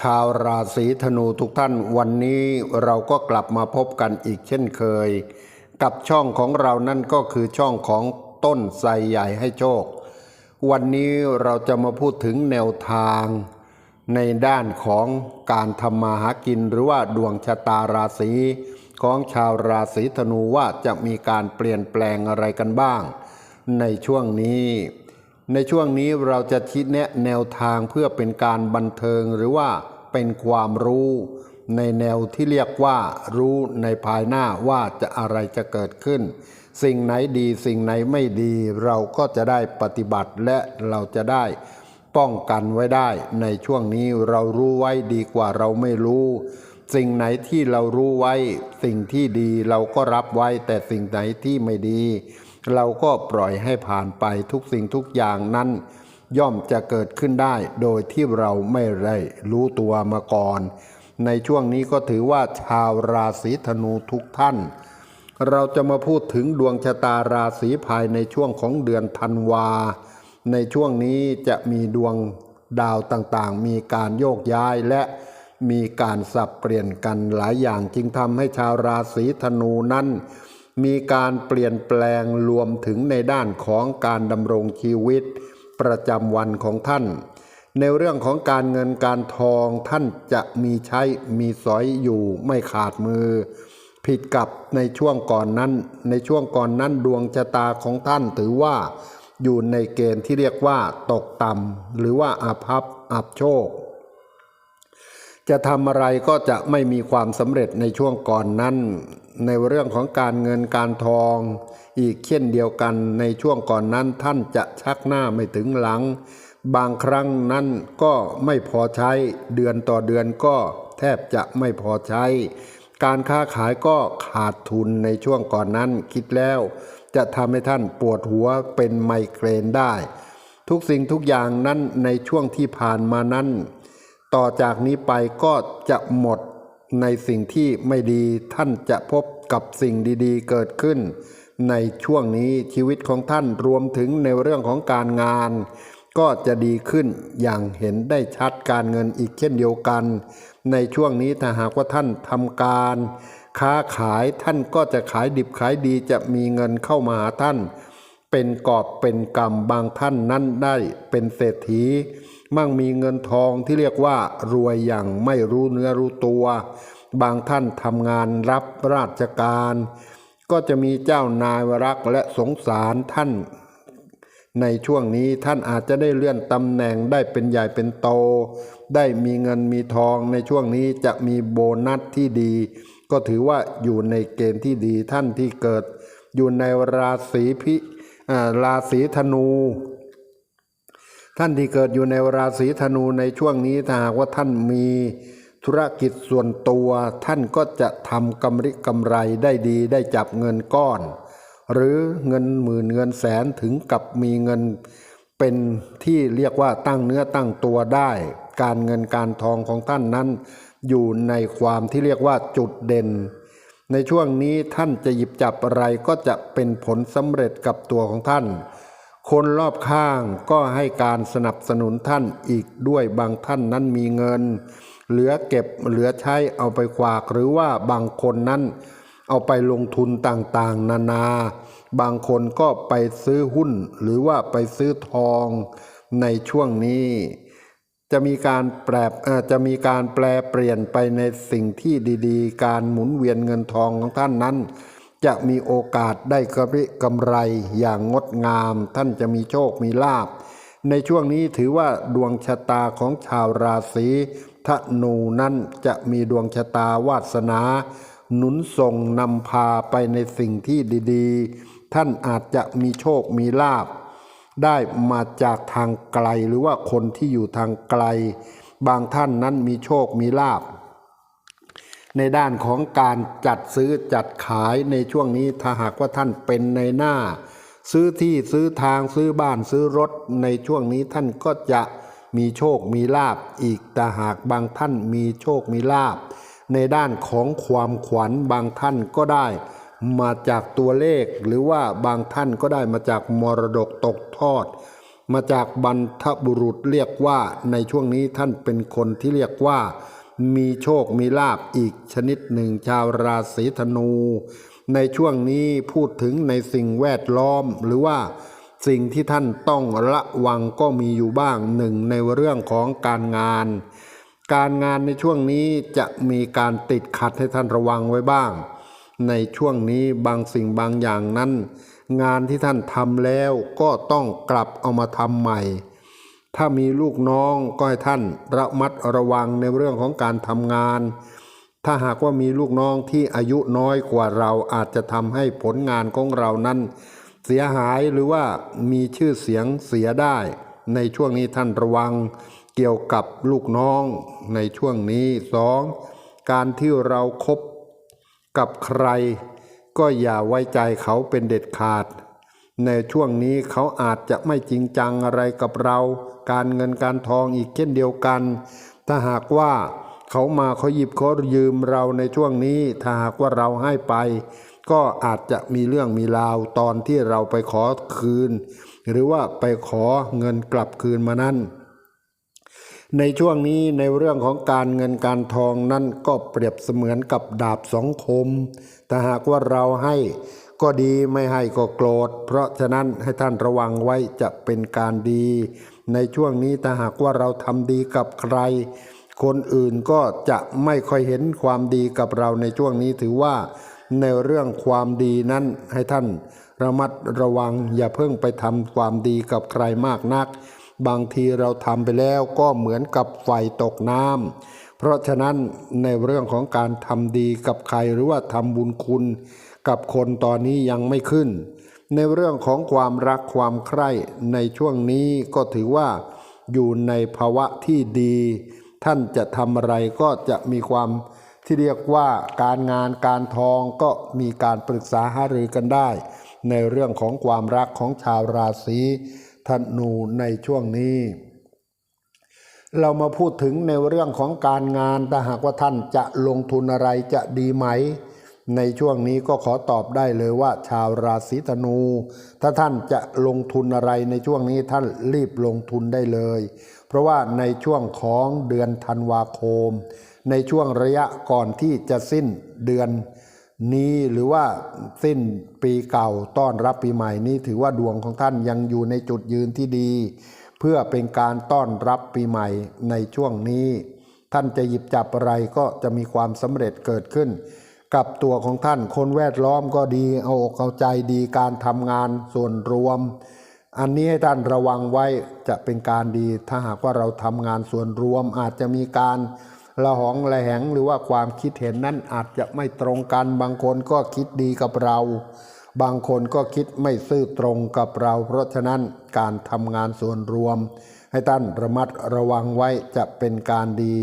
ชาวราศีธนูทุกท่านวันนี้เราก็กลับมาพบกันอีกเช่นเคย กับช่องของเรานั่นก็คือช่องของต้นไทรใหญ่ให้โชค วันนี้เราจะมาพูดถึงแนวทาง ในด้านของการทำมาหากินหรือว่าดวงชะตาราศีของชาวราศีธนูว่าจะมีการเปลี่ยนแปลงอะไรกันบ้าง ในช่วงนี้ ในช่วงนี้เราจะชี้แนะแนวทางเพื่อเป็นการบันเทิงหรือว่าเป็นความรู้ ในแนวที่เรียกว่า รู้ในภายหน้าว่าจะอะไรจะเกิดขึ้น สิ่งไหนดีสิ่งไหนไม่ดี เราก็จะได้ปฏิบัติและเราจะได้ ป้องกันไว้ได้ ในช่วงนี้เรารู้ไว้ดีกว่าเราไม่รู้ สิ่งไหนที่เรารู้ไว้ สิ่งที่ดีเราก็รับไว้แต่สิ่งไหนที่ไม่ดี เราก็ปล่อยให้ผ่านไปทุกสิ่งทุกอย่างนั้น ย่อมจะเกิดขึ้นได้ โดยที่เราไม่ได้รู้ตัวมาก่อน ในช่วงนี้ก็ถือว่าชาวราศีธนูทุกท่าน เราจะมาพูดถึงดวงชะตาราศีภายในช่วงของเดือนธันวา ในช่วงนี้จะมีดวงดาวต่างๆ มีการโยกย้ายและมีการสับเปลี่ยนกันหลายอย่างจึงทำให้ชาวราศีธนูนั้น มีการเปลี่ยนแปลงรวมถึงในด้านของการดำรงชีวิต ประจำวันของท่าน ในเรื่องของการเงินการทองท่านจะมีใช้มีสอยอยู่ไม่ขาดมือ ผิดกับในช่วงก่อนนั้น ในช่วงก่อนนั้นดวงชะตาของท่านถือว่า อยู่ในเกณฑ์ที่เรียกว่าตกต่ำหรือว่าอาภัพอับโชค จะทำอะไรก็จะไม่มีความสำเร็จในช่วงก่อนนั้น ในเรื่องของการเงินการทอง อีกเช่นเดียวกันในช่วงก่อนนั้นท่านจะชักหน้าไม่ถึงหลัง บางครั้งนั้นก็ไม่พอใช้ เดือนต่อเดือนก็แทบจะไม่พอใช้ การค้าขายก็ขาดทุนในช่วงก่อนนั้นคิดแล้ว จะทำให้ท่านปวดหัวเป็นไมเกรนได้ ทุกสิ่งทุกอย่างนั้นในช่วงที่ผ่านมานั้น ต่อจากนี้ไปก็จะหมดในสิ่งที่ไม่ดีท่านจะพบกับสิ่งดีๆ เกิดขึ้น ในช่วงนี้ชีวิตของท่านรวมถึงในเรื่องของการงาน ก็จะดีขึ้นอย่างเห็นได้ชัดการเงินอีกเช่นเดียวกัน ในช่วงนี้ถ้าหากว่าท่านทำการ ค้าขายท่านก็จะขายดิบขายดีจะมีเงินเข้ามาหาท่าน เป็นกอบเป็นกำบางท่านนั้นได้เป็นเศรษฐี มั่งมีเงินทองที่เรียกว่ารวยอย่างไม่รู้เนื้อรู้ตัว บางท่านทำงานรับราชการ ก็จะมีเจ้านายรักและสงสารท่าน ในช่วงนี้ท่านอาจจะได้เลื่อนตำแหน่งได้เป็นใหญ่เป็นโต ได้มีเงินมีทองในช่วงนี้จะมีโบนัสที่ดี ก็ถือว่าอยู่ในเกณฑ์ที่ดีท่านที่เกิด อยู่ในราศีพิอ่าราศีธนู ท่านที่เกิดอยู่ในราศีธนูในช่วงนี้ถ้าหากว่าท่านมีธุรกิจส่วนตัวท่านก็จะทำกำไรกำไรได้ดีได้จับเงินก้อน หรือเงินหมื่นเงินแสนถึงกับมีเงินเป็นที่เรียกว่าตั้งเนื้อตั้งตัวได้ การเงินการทองของท่านนั้น อยู่ในความที่เรียกว่าจุดเด่น ในช่วงนี้ท่านจะหยิบจับอะไรก็จะเป็นผลสำเร็จกับตัวของท่าน คนรอบข้างก็ให้การสนับสนุนท่านอีกด้วยบางท่านนั้นมีเงิน เหลือเก็บเหลือใช้เอาไปฝากหรือว่าบางคนนั้น เอาไปลงทุนต่างๆ นานา บางคนก็ไปซื้อหุ้น หรือว่าไปซื้อทองในช่วงนี้ จะมีการแปรจะมีการแปลเปลี่ยนไปในสิ่งที่ดีๆ การหมุนเวียนเงินทองของท่านนั้น จะมีโอกาสได้กำไรกำไรอย่างงดงาม ท่านจะมีโชคมีลาภในช่วงนี้ถือว่าดวงชะตาของชาวราศีธนูนั้นจะมีดวงชะตาวาสนา หนุนส่งนำพาไปในสิ่งที่ดีๆ ท่านอาจจะมีโชคมีลาภได้มาจากทางไกลหรือว่าคนที่อยู่ทางไกล บางท่านนั้นมีโชคมีลาภ ในด้านของการจัดซื้อจัดขายในช่วงนี้ถ้าหากว่าท่านเป็นในหน้า ซื้อที่ซื้อทางซื้อบ้านซื้อรถในช่วงนี้ท่านก็จะมีโชคมีลาบอีกแต่หากบางท่านมีโชคมีลาบ ในด้านของความขวัญบางท่านก็ได้ มาจากตัวเลขหรือว่าบางท่านก็ได้มาจากมรดกตกทอด มาจากบรรทบุรุษเรียกว่าในช่วงนี้ท่านเป็นคนที่เรียกว่า มีโชคมีลาบอีกชนิดหนึ่งชาวราศีธนู ในช่วงนี้พูดถึงในสิ่งแวดล้อมหรือว่าสิ่งที่ท่านต้องระวังก็มีอยู่บ้างหนึ่งในเรื่องของการงาน การงานในช่วงนี้จะมีการติดขัดให้ท่านระวังไว้บ้าง ในช่วงนี้บางสิ่งบางอย่างนั้น งานที่ท่านทำแล้วก็ต้องกลับเอามาทำใหม่ ถ้ามีลูกน้องก็ให้ท่านระมัดระวังในเรื่องของการทำงาน ถ้าหากว่ามีลูกน้องที่อายุน้อยกว่าเราอาจจะทำให้ผลงานของเรานั้น เสียหายหรือว่ามีชื่อเสียงเสียได้ ในช่วงนี้ท่านระวังเกี่ยวกับลูกน้องในช่วงนี้สองการที่เราครบกับใคร ก็อย่าไว้ใจเขาเป็นเด็ดขาด ในช่วงนี้เขาอาจจะไม่จริงจังอะไรกับเรา การเงินการทองอีกเช่นเดียวกัน ถ้าหากว่าเขามาเขาหยิบเขายืมเราในช่วงนี้ ถ้าหากว่าเราให้ไป ก็อาจจะมีเรื่องมีราวตอนที่เราไปขอคืน หรือว่าไปขอเงินกลับคืนมานั้นในช่วงนี้ในเรื่องของการเงินการทองนั่นก็เปรียบเสมือนกับดาบสองคมแต่หากว่าเราให้ ก็ดีไม่ให้ก็โกรธ เพราะฉะนั้นให้ท่านระวังไว้จะเป็นการดี ในช่วงนี้ถ้าหากว่าเราทำดีกับใคร คนอื่นก็จะไม่ค่อยเห็นความดีกับเราในช่วงนี้ถือว่า ในเรื่องความดีนั้นให้ท่านระมัดระวังอย่าเพิ่งไปทำความดีกับใครมากนัก บางทีเราทำไปแล้วก็เหมือนกับไฟตกน้ำเพราะฉะนั้นในเรื่องของการทำดีกับใครหรือว่าทำบุญคุณ กับคนตอนนี้ยังไม่ขึ้น ในเรื่องของความรักความใคร่ในช่วงนี้ก็ถือว่าอยู่ในภาวะที่ดี ท่านจะทำอะไรก็จะมีความที่เรียกว่าการงานการทองก็มีการปรึกษาหารือกันได้ ในเรื่องของความรักของชาวราศีธนูในช่วงนี้ เรามาพูดถึงในเรื่องของการงานถ้าหากว่าท่านจะลงทุนอะไรจะดีไหม ในช่วงนี้ก็ขอตอบได้เลยว่า ชาวราศีธนู ถ้าท่านจะลงทุนอะไรในช่วงนี้ท่านรีบลงทุนได้เลย เพราะว่าในช่วงของเดือนธันวาคม ในช่วงระยะก่อนที่จะสิ้นเดือนนี้หรือว่าสิ้นปีเก่าต้อนรับปีใหม่นี้ถือว่าดวงของท่านยังอยู่ในจุดยืนที่ดี เพื่อเป็นการต้อนรับปีใหม่ในช่วงนี้ ท่านจะหยิบจับอะไรก็จะมีความสำเร็จเกิดขึ้น กับตัวของท่านคนแวดล้อมก็ดี เอาอกเอาใจดีการทำงานส่วนรวม อันนี้ให้ท่านระวังไว้จะเป็นการดี ถ้าหากว่าเราทำงานส่วนรวม อาจจะมีการละหองละแหงหรือว่าความคิดเห็นนั้นอาจจะไม่ตรงกัน บางคนก็คิดดีกับเรา บางคนก็คิดไม่ซื่อตรงกับเรา เพราะฉะนั้นการทำงานส่วนรวม ให้ท่านระมัดระวังไว้จะเป็นการดี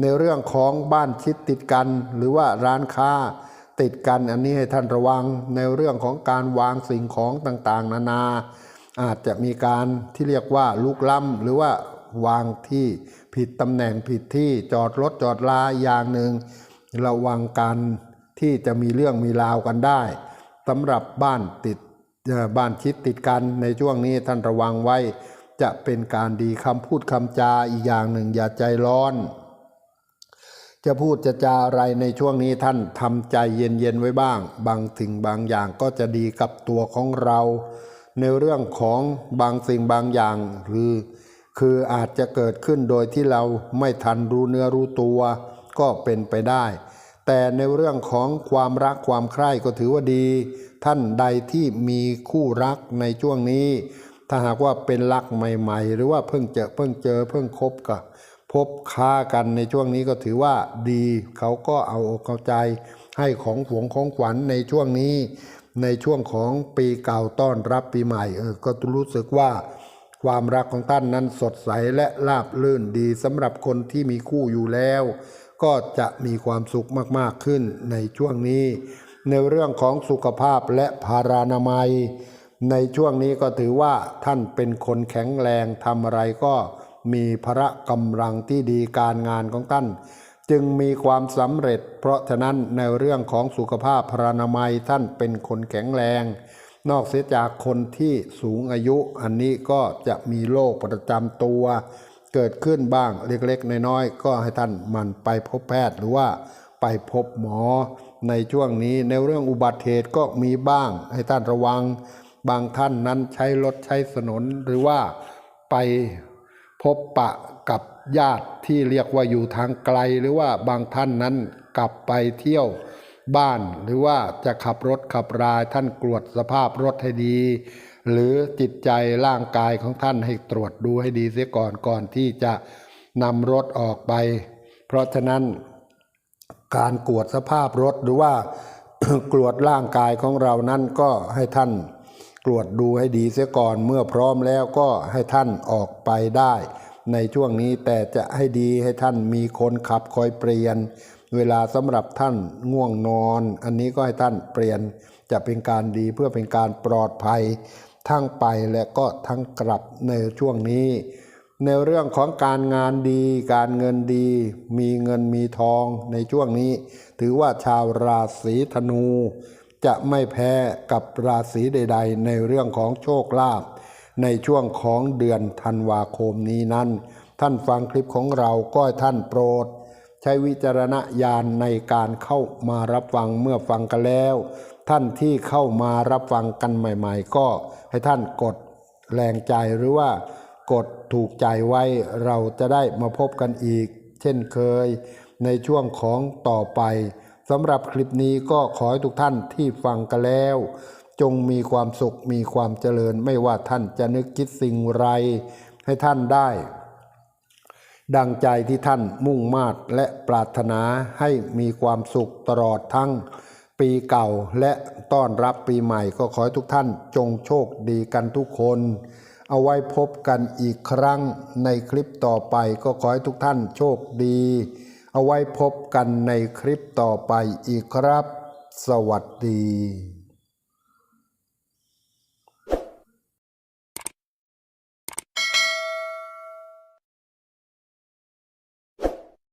ในเรื่องของบ้านชิดติดกัน หรือว่าร้านค้าติดกันอันนี้ให้ท่านระวังในเรื่องของการวางสิ่งของต่างๆ นานา อาจจะมีการที่เรียกว่าลุกล้ำหรือว่าวางที่ผิดตำแหน่งผิดที่จอดรถจอดลาอย่างหนึ่งระวังการที่จะมีเรื่องมีราวกันได้สำหรับบ้านติดบ้านชิดติดกันในช่วงนี้ท่านระวังไว้ จะเป็นการดีคำพูดคำจาอีกอย่างหนึ่งอย่าใจร้อน จะพูดจะจาอะไรในช่วงนี้ท่านทำใจเย็นๆไว้บ้าง บางสิ่งบางอย่างก็จะดีกับตัวของเรา ในเรื่องของบางสิ่งบางอย่างหรือ คืออาจจะเกิดขึ้นโดยที่เราไม่ทันรู้เนื้อรู้ตัวก็เป็นไปได้ แต่ในเรื่องของความรักความใคร่ก็ถือว่าดี ท่านใดที่มีคู่รักในช่วงนี้ ถ้าหากว่าเป็นรักใหม่ ๆ หรือว่าเพิ่งเจอเพิ่งเจอเพิ่งคบกับ พบค้ากันในช่วงนี้ก็ถือว่าดีเขาก็เอาอกเอาใจ ให้ของหวงของขวัญในช่วงนี้ ในช่วงของปีเก่าต้อนรับปีใหม่เออก็รู้สึกว่าความรักของท่านนั้นสดใสและราบรื่นดีสำหรับคนที่มีคู่อยู่แล้ว ก็จะมีความสุขมากๆขึ้นในช่วงนี้ ในเรื่องของสุขภาพและภารานามัย ในช่วงนี้ก็ถือว่าท่านเป็นคนแข็งแรงทำอะไรก็ มีพระกำลังที่ดีการงานของท่าน จึงมีความสำเร็จ เพราะฉะนั้นในเรื่องของสุขภาพพรานามัยท่านเป็นคนแข็งแรง นอกเสียจากคนที่สูงอายุ อันนี้ก็จะมีโรคประจำตัว เกิดขึ้นบ้างเล็กๆ น้อยๆ ก็ให้ท่านมันไปพบแพทย์หรือว่าไปพบหมอในช่วงนี้ในเรื่องอุบัติเหตุก็มีบ้าง ให้ท่านระวัง บางท่านนั้นใช้รถใช้ถนนหรือว่าไป พบปะกับญาติที่เรียกว่าอยู่ทางไกลหรือว่าบางท่านนั้นกลับไปเที่ยวบ้าน หรือว่าจะขับรถขับราท่านตรวจสภาพรถให้ดี หรือจิตใจร่างกายของท่านให้ตรวจดูให้ดีเสียก่อนก่อนที่จะนำรถออกไป เพราะฉะนั้นการกวดสภาพรถหรือว่ากรวดร่างกายของเรานั้นก็ให้ท่าน รวดดูให้ดีเสียก่อนเมื่อพร้อมแล้วก็ให้ท่านออกไปได้ ในช่วงนี้แต่จะให้ดีให้ท่านมีคนขับคอยเปลี่ยน เวลาสำหรับท่านง่วงนอน อันนี้ก็ให้ท่านเปลี่ยนจะเป็นการดีเพื่อเป็นการปลอดภัย ทั้งไปและก็ทั้งกลับในช่วงนี้ ในเรื่องของการงานดี การเงินดี มีเงินมีทองในช่วงนี้ ถือว่าชาวราศีธนู จะไม่แพ้กับราศีใด ๆ ในเรื่องของโชคลาภในช่วงของเดือนธันวาคมนี้นั้น ท่านฟังคลิปของเราก็ท่านโปรด ใช้วิจารณญาณในการเข้ามารับฟังเมื่อฟังกันแล้ว ท่านที่เข้ามารับฟังกันใหม่ ๆ ก็ให้ท่านกดแรงใจหรือว่ากดถูกใจไว้เราจะได้มาพบกันอีก เช่นเคย ในช่วงของต่อไป สำหรับคลิปนี้ก็ขอให้ทุกท่านที่ฟังกันแล้ว จงมีความสุขมีความเจริญ ไม่ว่าท่านจะนึกคิดสิ่งไร ให้ท่านได้ ดังใจที่ท่านมุ่งมาตรและปรารถนาให้มีความสุขตลอดทั้งปีเก่าและต้อนรับปีใหม่ก็ขอให้ทุกท่านจงโชคดีกันทุกคน เอาไว้พบกันอีกครั้งในคลิปต่อไปก็ขอให้ทุกท่านโชคดี เอาไว้พบกันในคลิปต่อไปอีกครับ สวัสดี